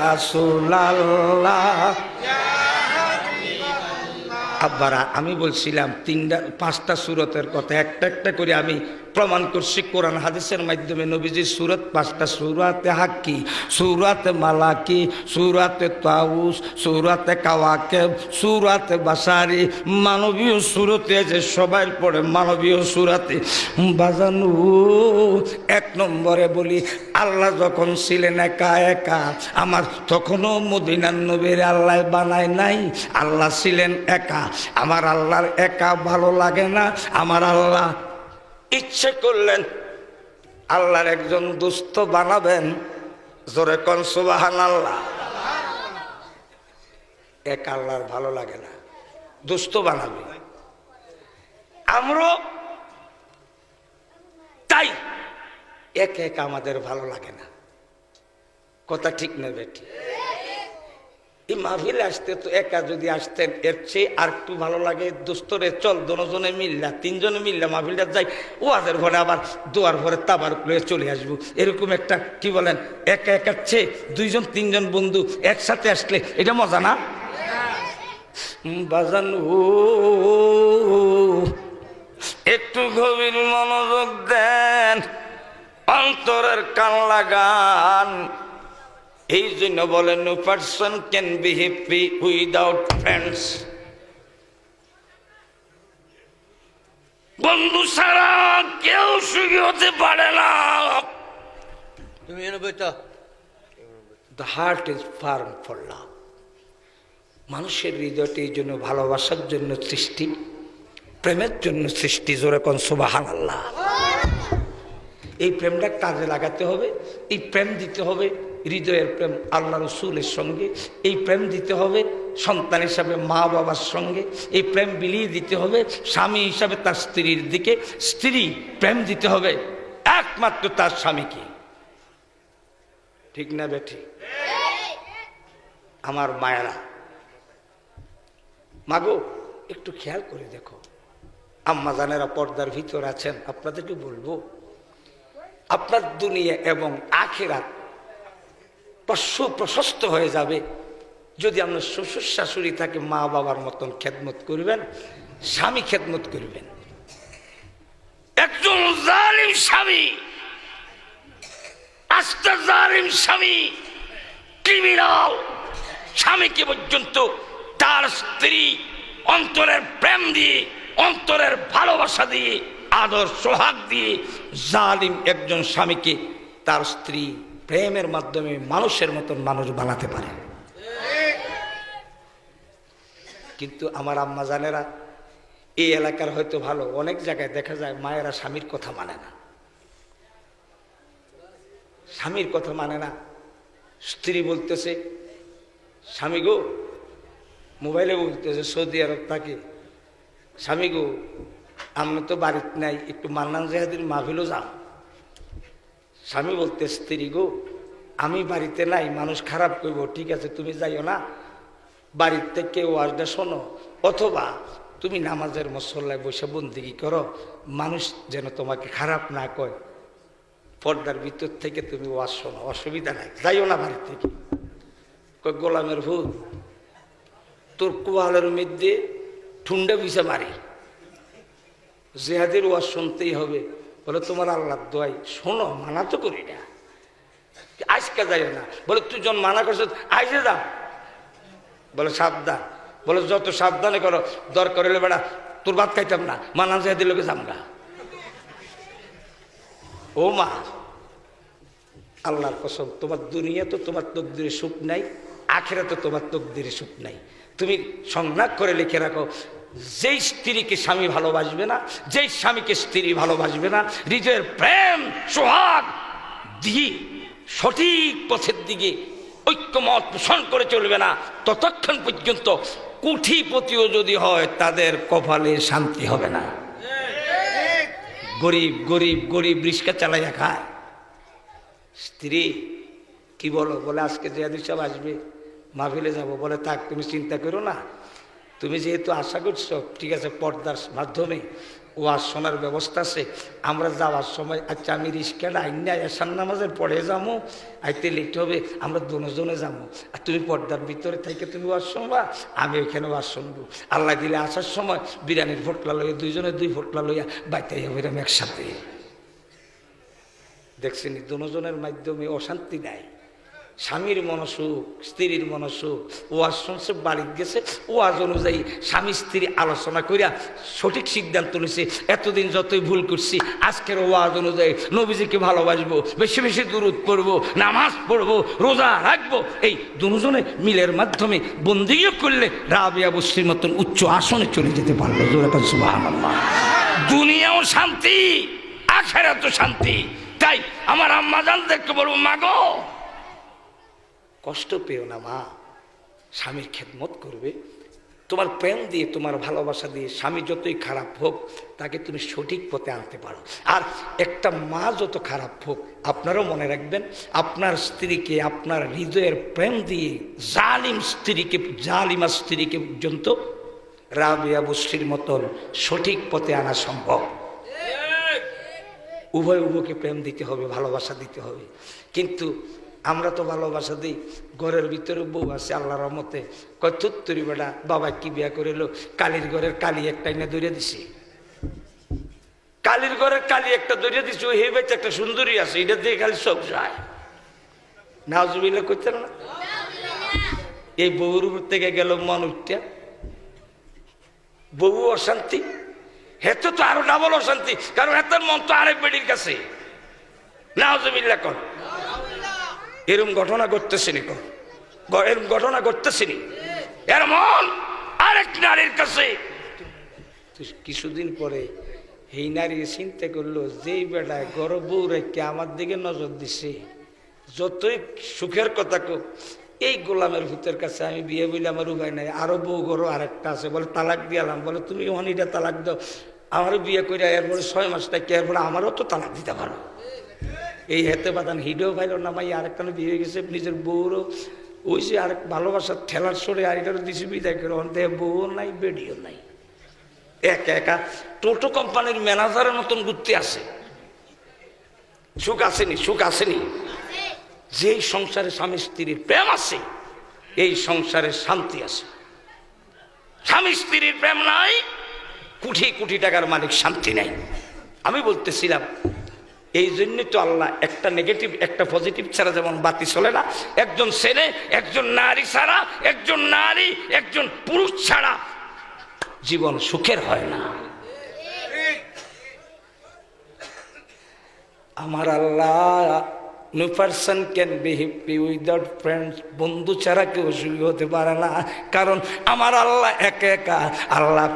রাসূলাল্লাহ। আব্বারা আমি বলছিলাম তিনটা পাঁচটা সুরতের কথা একটা একটা করে আমি প্রমাণ করছি কোরআন হাদিসের মাধ্যমে নবীজি সুরত পাঁচটা, সুরাতে হাক্কি, সুরাতে মালাকি, সুরাতে তাউস, সুরাতে কাওয়াকে সুরাতে বাসারি, মানবীয় সুরতে যে সবাই পড়ে, মানবীয় সুরাতে। বাজানু, এক নম্বরে বলি, আল্লাহ যখন ছিলেন একা একা, আমার তখনও মদিনার নবীর আল্লাহ বানায় নাই, আল্লাহ ছিলেন একা। আমার আল্লাহর একা ভালো লাগে না, আমার আল্লাহ ইচ্ছে করলেন আল্লাহর একজন দুস্থ বানাবেন। জোরে কন সুবাহান আল্লাহ এক আল্লাহর ভালো লাগে না, দুস্থ বানাবে। আমরা তাই, এক এক আমাদের ভালো লাগে না। কথা ঠিক না বেটি এই মাহফিলে আসতে তো একা যদি আসতেন, এর চেয়ে আর একটু ভালো লাগে। দোস্তরে চল, দুজনে মিললা, তিনজনে মিললা, মাহফিলটা যাই। ওয়াদের ঘরে আবার দোয়ার ঘরে তাবার খুলে চলে আসব। এরকম একটা, কি বলেন, একা একার চেয়ে দুইজন, তিনজন বন্ধু একসাথে আসলে এটা মজা না? বাজান, ও, একটু গভীর মনোযোগ দেন, অন্তরের কান লাগান। এই জন্য বলেন no person can be happy without friends বন্ধু ছাড়া কেউ সুখী হতে পারে না। তুমি এনে বইতো the heart is firm for love মানুষের হৃদয়টি এই জন্য ভালোবাসার জন্য সৃষ্টি প্রেমের জন্য সৃষ্টি জোরে কন সুবাহান আল্লাহ এই প্রেমটা কাজে লাগাতে হবে এই প্রেম দিতে হবে হৃদয়ের প্রেম আল্লাহ রসুলের সঙ্গে, এই প্রেম দিতে হবে সন্তান হিসাবে, মা বাবার সঙ্গে, এই প্রেম বিলিয়ে দিতে হবে স্বামী হিসাবে তার স্ত্রীর দিকে, স্ত্রী প্রেম দিতে হবে একমাত্র তার স্বামীকে। ঠিক না বেঠি? আমার মায়েরা, মাগো, একটু খেয়াল করে দেখো। আম্মা জানেরা পর্দার ভিতর আছেন, আপনাদেরকে বলব, আপনার দুনিয়া এবং আখেরাত প্রশস্ত হয়ে যাবে। যদি আপনার শ্বশুর শাশুড়ি থাকে, মা বাবার মতন খেদমত করবেন, স্বামী খেদমত করবেন। একজন জালিম স্বামী, আস্তে জালিম স্বামী, ক্রিমিনাল স্বামীকে পর্যন্ত তার স্ত্রী অন্তরের প্রেম দিয়ে, অন্তরের ভালোবাসা দিয়ে, আদর সোহাগ দিয়ে জালিম একজন স্বামীকে তার স্ত্রী প্রেমের মাধ্যমে মানুষের মতন মানুষ বানাতে পারে। কিন্তু আমার আম্মা জানেরা, এই এলাকার হয়তো ভালো, অনেক জায়গায় দেখা যায় মায়েরা স্বামীর কথা মানে না। স্বামীর কথা মানে না। স্ত্রী বলতেছে, স্বামী গো, মোবাইলে বলতেছে, সৌদি আরব থাকে। স্বামী গো, আমি তো বাড়িতে নাই, একটু মান্নান জাহাদির মাহফিলও যাও। স্বামী বলতে স্ত্রী গো, আমি বাড়িতে নাই, মানুষ খারাপ করব ঠিক আছে, তুমি যাইও না। বাড়ির থেকে ওয়াজটা শোনো, অথবা তুমি নামাজের মশল্লায় বসে বন্দিগি করো, মানুষ যেন তোমাকে খারাপ না কয়। পর্দার ভিতর থেকে তুমি ওয়াজ শোনো, অসুবিধা নাই, যাইও না বাড়ির থেকে। কয় গোলামের ভূত, তোর কোয়ালের মধ্যে ঠুন্ডা বিষে মারি। জেহাদের ওয়াজ শুনতেই হবে। বলে, তোমার আল্লাহ দোয়াই। শোনো, মানা তো করি না। আজকে যাই না। বলে, তুই যখন মানা করছ আইসে যা। বলে, সাবধান। বলে, যত সাবধানে করো, দরকার হলে বেড়া, তোর ভাত খাইতাম না, মানা জেহাদের লোকে যামগা ও মা, আল্লাহর কসম, তোমার দুনিয়া তো তোমার তকদিরে সুখ নাই আখেরা তো তোমার তকদিরে সুখ নাই। তুমি সংজ্ঞা করে লিখে রাখো যেই স্ত্রীকে স্বামী ভালোবাসবে না, যেই স্বামীকে স্ত্রী ভালোবাসবে না, হৃদয়ের প্রেম, সোহাগ দিয়ে সঠিক পথের দিকে ঐক্যমত পোষণ করে চলবে না, ততক্ষণ পর্যন্ত কুঠিপতিও যদি হয়, তাদের কপালে শান্তি হবে না। গরিব গরিব গরিব রিক্সা চালাইয়া খায়। স্ত্রী, কি বলো? বলে, আজকে জিয়াদুর সাহেব আসবে, মাহফিলে যাব। বলে, থাক, তুমি চিন্তা করো না। তুমি যেহেতু আশা করছ, ঠিক আছে, পর্দার মাধ্যমে ওয়াজ শোনার ব্যবস্থা আছে, আমরা যাওয়ার সময় আচ্ছা আমি রিস্কাটা আইন এসান নামাজের পরে যাব, আইতে লেট হবে, আমরা দুজনে যাব। আর তুমি পর্দার ভিতরে থেকে তুমি ওয়াজ শুনবা, আমি ওইখানে ওয়াজ শুনব। আল্লাহ দিলে আসার সময় বিরিয়ানির ফোটলা লইয়া, দুইজনে দুই ফোটলা লইয়া বাইতে এরম একসাথে। দেখছেন দুজনের মাধ্যমে অশান্তি নাই। স্বামীর মনসুখ স্ত্রীর মনসুখ ওয়াজ শুনছে বাড়িতে গেছে। ওয়াজ অনুযায়ী স্বামী স্ত্রী আলোচনা করিয়া সঠিক সিদ্ধান্ত নিছে এতদিন যতই ভুল করছি, আজকের ওয়াজ অনুযায়ী নবীজিকে ভালোবাসবো, বেশি বেশি দূরত পড়ব, নামাজ পড়ব, রোজা রাখব। এই দুজনে মিলের মাধ্যমে বন্দিও করলে রাবিয়া বস্তির মতন উচ্চ আসনে চলে যেতে পারল। দুনিয়াও শান্তি আখেরা তো শান্তি। তাই আমার আম্মা জানতে বলব, মাগো কষ্ট পেও না মা। স্বামীর খেদমত করবে। তোমার প্রেম দিয়ে, তোমার ভালোবাসা দিয়ে স্বামী যতই খারাপ হোক, তাকে তুমি সঠিক পথে আনতে পারো। আর একটা মা যত খারাপ হোক, আপনারও মনে রাখবেন, আপনার স্ত্রীকে, আপনার হৃদয়ের প্রেম দিয়ে জালিম স্ত্রীকে, জালিমা স্ত্রীকে পর্যন্ত রাবিয়া বস্তির মতন সঠিক পথে আনা সম্ভব। উভয় উভয়কে প্রেম দিতে হবে, ভালোবাসা দিতে হবে। কিন্তু আমরা তো ভালোবাসা দিই। ঘরের ভিতরে বউ আছে, আল্লাহর রহমতে। কয় তুত্তরি বেটা, বাবা কি বিয়া করিল? কালির ঘরের কালি একটা না দৌড়ে দিছি? কালির ঘরের কালি একটা দৌড়ে দিছি, ওই বেচে একটা সুন্দরী আছে, এটা দিয়ে খালি সব যায় নাজুবিল্লা করতে না? এই বউর উপর থেকে গেল মানুষটা বউ অশান্তি, হেতে তো আরও ডাবল অশান্তি, কারণ হেতের মন তো আরেক বেডির কাছে। নাজুবিল্লা কর এরম ঘটনা ঘটতেছিনি এরম ঘটনা ঘটতেছিনি। এর মন আরেক নারীর কাছে। কিছুদিন পরে এই নারী চিন্তা করল, যেই বেড়ায় গরব রেখে আমার দিকে নজর দিছে, যতই সুখের কথা কোক এই গোলামের ভূতের কাছে আমি বিয়ে বলে আমার উপায় নাই। আরও বউ গরো আরেকটা আছে, বলে তালাক দিয়ালাম বলে, তুমি অনিটা তালাক দাও। আমারও বিয়ে করে এরপরে ছয় মাস থাকি এরপরে আমারও তো তালাক দিতে পারো। এই হেতে বাদান হিডেও ভাইল না, মাই আরেকটা বিয়ে হয়ে গেছে, নিজের বউরও। ওই যে আরেক ভালোবাসার ঠেলার সরে আরেকটারও দিছি বিদায় করে অন্তে বউও নাই, বেডিও নাই। একা একা টোটো কোম্পানির ম্যানেজারের মতন ঘুরতে আসে। সুখ আসেনি সুখ আসেনি। যেই সংসারে স্বামী স্ত্রীর প্রেম আছে, এই সংসারে শান্তি আছে। স্বামী স্ত্রীর প্রেম নাই, কোটি কোটি টাকার মালিক শান্তি নাই। আমি বলতেছিলাম এই জন্য তো আল্লাহ একটা নেগেটিভ একটা পজিটিভ ছাড়া যেমন বাতি চলে না, একজন ছেলে, একজন নারী ছাড়া, একজন নারী, একজন পুরুষ ছাড়া জীবন সুখের হয় না। আমার Allah no person can be happy without friends বন্ধু ছাড়া কেউ সুখী হতে পারে না। কারণ আমার আল্লাহ একা একা, আল্লাহ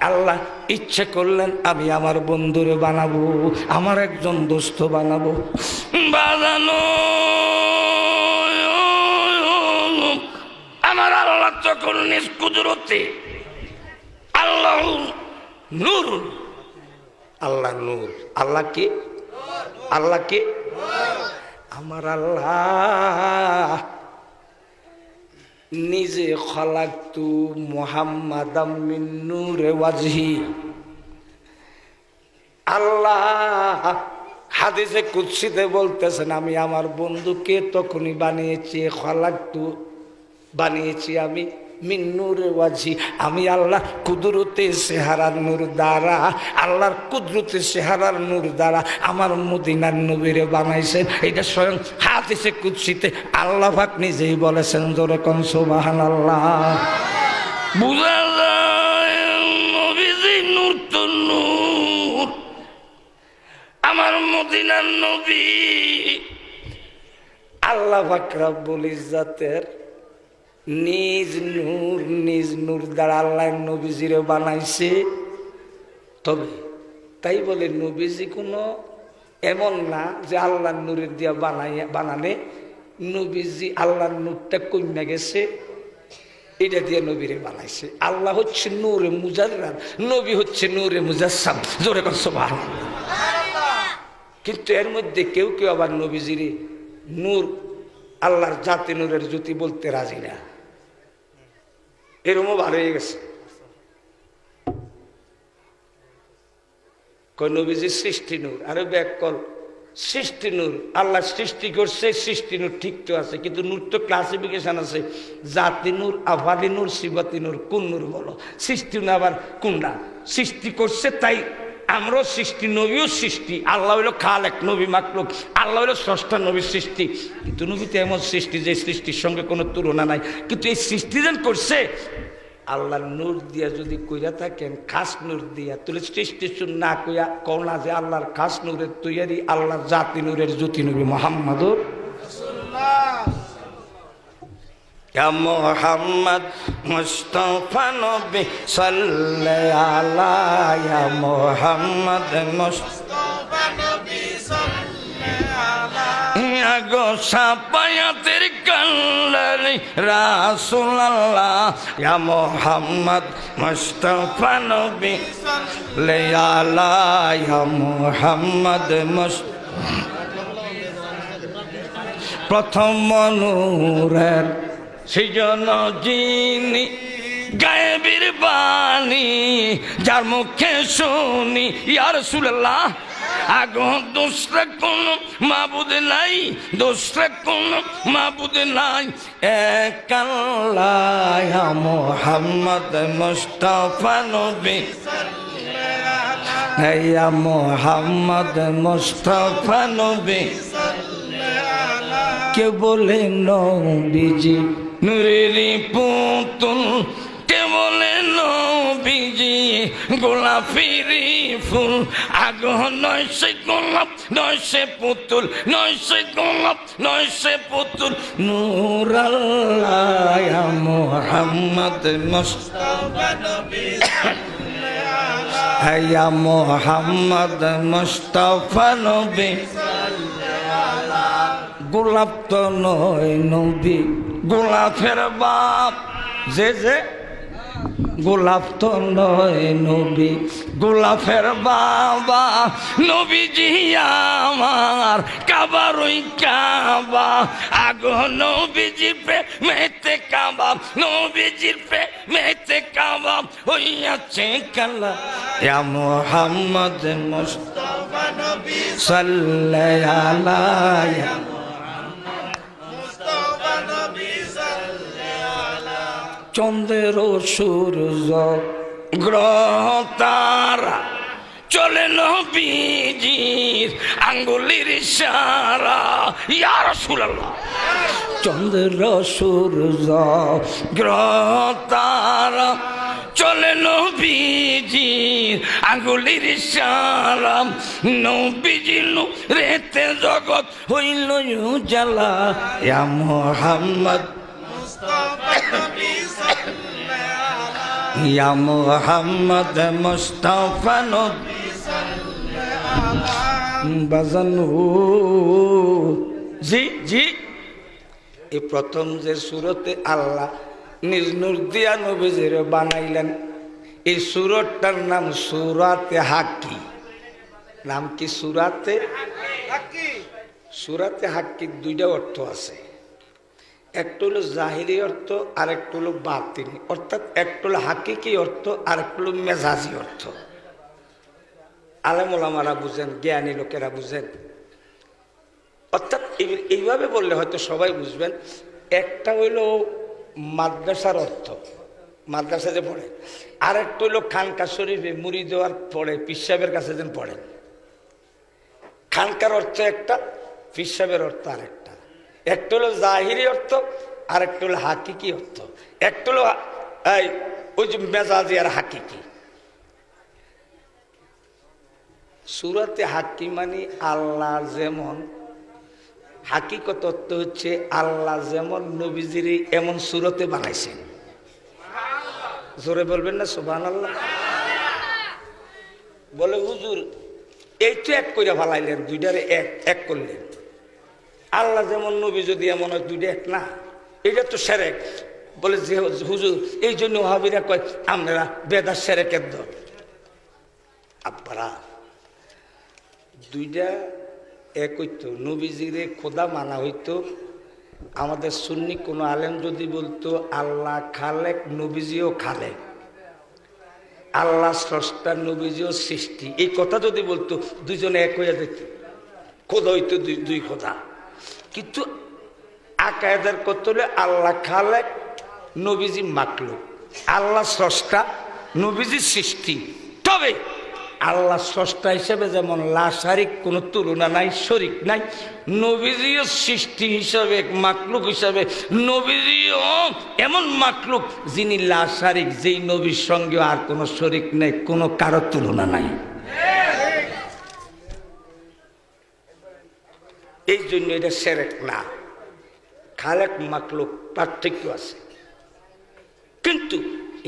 আল্লাহ, ইচ্ছে করলেন আমি আমার বন্ধুরে বানাবো, আমার একজন দোস্ত বানাবো। বানানো আমার আল্লাহ তখন নিজ কুদরতে আল্লাহ নূর। আল্লাহ নূর। আল্লাহ কে? আল্লাহ কে? আমার আল্লাহ। নিজে খলাক্তু মোহাম্মদ নূরে ওয়াজহি। আল্লাহ হাদিসে কুৎসিতে বলতেছেন, আমি আমার বন্ধুকে তখনই বানিয়েছি, খলাক্তু বানিয়েছি আমি। মিন্নুরে ওয়াজি। আমি আল্লাহ কুদরতে সেহারার নূর দ্বারা আল্লাহর কুদরতে সেহারার নূর দ্বারা আমার মদিনার নবীরে বানাইছেন। এটা স্বয়ং হাতিসে কুৎসিতে আল্লাহ পাক নিজেই বলেছেন জোরে কন সুবাহান আল্লাহ বুঝা আমার মদিনার নবী আল্লাহ ফাকরাবুল ইজ্জাতের নিজ নূর নিজ নূর দ্বারা আল্লাহ নবীজিরে বানাইছে। তবে তাই বলে নবীজি কোনো এমন না যে আল্লাহর নূরের দিয়া বানাই বানালে নবীজি আল্লাহর নূরটা কমে গেছে, এটা দিয়ে নবীরে বানাইছে। আল্লাহ হচ্ছে নূরে মুজার্রার নবী হচ্ছে নূরে মুজাসসাম। জোরে করছ কিন্তু এর মধ্যে কেউ কেউ আবার নবীজিরে নূর আল্লাহর জাতি নূরের জ্যোতি বলতে রাজি না। এরমও ভালো হয়ে গেছে। কনবীজি নবীজি, সৃষ্টি নূর। আরে ব্যাক কল সৃষ্টি নূর। আল্লাহ সৃষ্টি করছে, সৃষ্টি নূর ঠিক তো আছে, কিন্তু নূর তো ক্লাসিফিকেশন আছে। জাতি নূর, আভালি নূর, শিবাতি নূর, কোন নূর বলো? সৃষ্টি নূর আবার কোনটা? সৃষ্টি করছে তাই আমরাও সৃষ্টি, নবীও সৃষ্টি। আল্লাহ হইল খালেক নবী মাকলুক আল্লাহ হইল ষষ্ঠা নবীর সৃষ্টি। কিন্তু নবী তো এমন সৃষ্টি যে সৃষ্টির সঙ্গে কোনো তুলনা নাই। কিন্তু এই সৃষ্টি যেন করছে, আল্লাহর নূর দিয়া যদি কইরা থাকেন, খাস নূর দিয়া তুলে সৃষ্টি না কইয়া কও না যে আল্লাহর খাস নূরের তৈয়ারি, আল্লাহর জাতি নূরের জ্যোতি নবী মোহাম্মদুর يا محمد مصطفى نبي صل على يا محمد مصطفى গো সাপায়াতের কান্ডারি রাসুল্লাহ ইয়া মোহাম্মদ মুস্তফা নবী লে আলা ইয়া মোহাম্মদ মুস্তফা প্রথম মনুরের সৃজন যিনি গায়েবীর বাণী, যার মুখে শুনি ইয়ার সুল্লাহ আগো দোসরা কোন মাবুদ নাই, দোসরা কোন মাবুদ নাই। এক আল্লাহ মোহাম্মদ মুস্তফা নবী। ইয়া মোহাম্মদ মুস্তফা নবী। কে বলে নবীজি নুরেরি পুতুল, কে বলে নবীজি? গোলাপিরি ফুল। আগ্রহ নয় সে গোলাপ, নয় সে পুতুল, নয় সে গোলাপ, নয় সে পুতুল। নূর আল্লাহ মোহাম্মদ ইয়া মোহাম্মদ মুস্তাফা নবী। গোলাপ তো নয় নবী। গোলাপের বাপ। যে যে? গোলাপ তো নয় নবী। গোলাপের বাবা, নবীজি আমার, কাবার ওই কাবা। আগো নবীজির পে মেতে কাবা, নবীজির পে মেতে কাবা হইয়াছে কালা। ইয়া মোহাম্মদ মুস্তাফা নবী সাল্লাল্লাহু আলাইহি চন্দ্রের সূর্য গ্রহ তারা চলে নবীজির আঙ্গুলির সারা ইয়ার সুলাল্লাহ চন্দ্র সূর্য গ্রহ তারা চলে নবীজির আঙ্গুলির সারা নবীজিল রেতে জগৎ হইল জ্বালা ইয়া মোহাম্মদ ইয়া মোহাম্মদ মুস্তাফা নবী বাজানু জি জি এই প্রথম যে সুরতে আল্লাহ নিজ নূর দিয়া নবীজির বানাইলেন এই সুরতটার নাম সুরাতে হাকি নাম কি সুরাতে সুরাতে হাক্কির দুইটা অর্থ আছে একটা হলো জাহিরি অর্থ আর একটা হলো বাতিনি অর্থাৎ একটা হলো হাকিকি অর্থ আর একটা হলো মেজাজি অর্থ। আলেমোলামারা বুঝেন, জ্ঞানী লোকেরা বুঝেন। অর্থাৎ এই- এইভাবে বললে হয়তো সবাই বুঝবেন, একটা হইল মাদ্রাসার অর্থ, মাদ্রাসা যে পড়ে। আর একটা হইল খানকা শরীফে মুড়ি দেওয়ার পরে পিসাবের কাছে যেন পড়েন। খানকার অর্থ একটা, পিসাবের অর্থ আরেকটা। একটা হলো জাহিরি অর্থ আর একটা হলো হাকিকি অর্থ। একটা হলো এই মেজাজি আর হাকিকি। সুরতে হাকি মানে আল্লাহ যেমন, হাকিকত অর্থ হচ্ছে আল্লাহ যেমন নবীজির এমন সুরতে বানাইছেন। জোরে বলবেন না সুবান আল্লাহ বলে, হুজুর, এই তো এক করে ভালাইলেন দুইটারে এক এক করলেন। আল্লাহ যেমন নবী যদি এমন হয়, দুইটা এক না। এটা তো সেরেক। বলে যে হুজুর, এই জন্য হাবিরা কয়, আমরা বেদা সেরেকের দল। আব্বারা, দুইটা এক হইতো। নবীজিরে খোদা মানা হইতো। আমাদের সুন্নি কোনো আলেম যদি বলতো, আল্লাহ খালেক, নবীজিও খালেক। আল্লাহ স্রষ্টা, নবীজিও সৃষ্টি। এই কথা যদি বলতো দুজনে এক হইয়া যেত। খোদা হইতো দুই দুই খোদা। কিন্তু আকায়দার করতে হলে আল্লাহ খালেক, নবীজি মাকলুক আল্লাহ স্রষ্টা, নবীজি সৃষ্টি। তবে আল্লাহ স্রষ্টা হিসেবে যেমন লাশারিক কোনো তুলনা নাই, শরিক নাই, নবীজিও সৃষ্টি হিসাবে মাকলুক হিসাবে, নবীজিও এমন মাকলুক যিনি লাশারিক যেই নবীর সঙ্গে আর কোনো শরিক নেই, কোনো কারও তুলনা নাই। এই জন্য এটা সেরেক না। খালেক মাকলুক পার্থক্য আছে। কিন্তু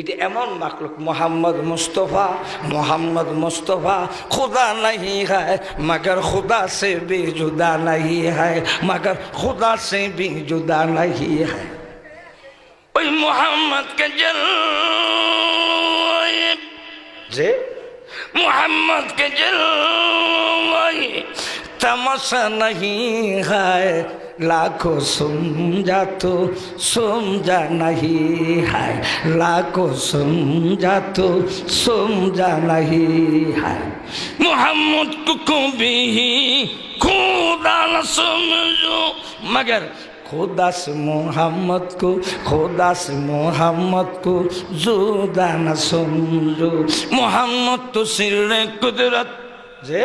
এটা এমন মাকলুক মোহাম্মদ মুস্তফা মোহাম্মদ মুস্তফা খুদা নাহি হায় মগর খুদা সে বি জুদা নাহি হায় মগর খুদা সে বি জুদা নাহি হায়। ওই মোহাম্মদ কে জল যে? মোহাম্মদ কে জল तमाशा नहीं है लाखों समझा तो समझा नहीं है लाखों समझा तो समझा नहीं है मोहम्मद को कभी खुदा न समझो मगर खुदा से मोहम्मद को खुदा से मोहम्मद को जुदा न समझो मोहम्मद तो सिर कुदरत जे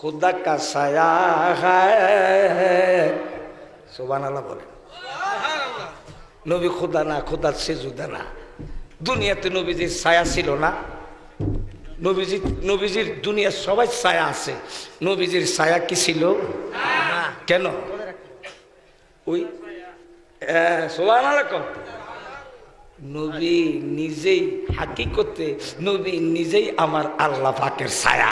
খুদা কা সায়া সোবান আল্লাহ বলেন নবী খুদা না খুদার সেজুদা না দুনিয়াতে নবীজির ছায়া ছিল না নবীজি নবীজির দুনিয়ার সবাই ছায়া আছে। নবীজির ছায়া কি ছিল? কেন? ওই সোবান আল্লাহ নবী নিজেই হাকিকতে, নবী নিজেই আমার আল্লাহ পাকের ছায়া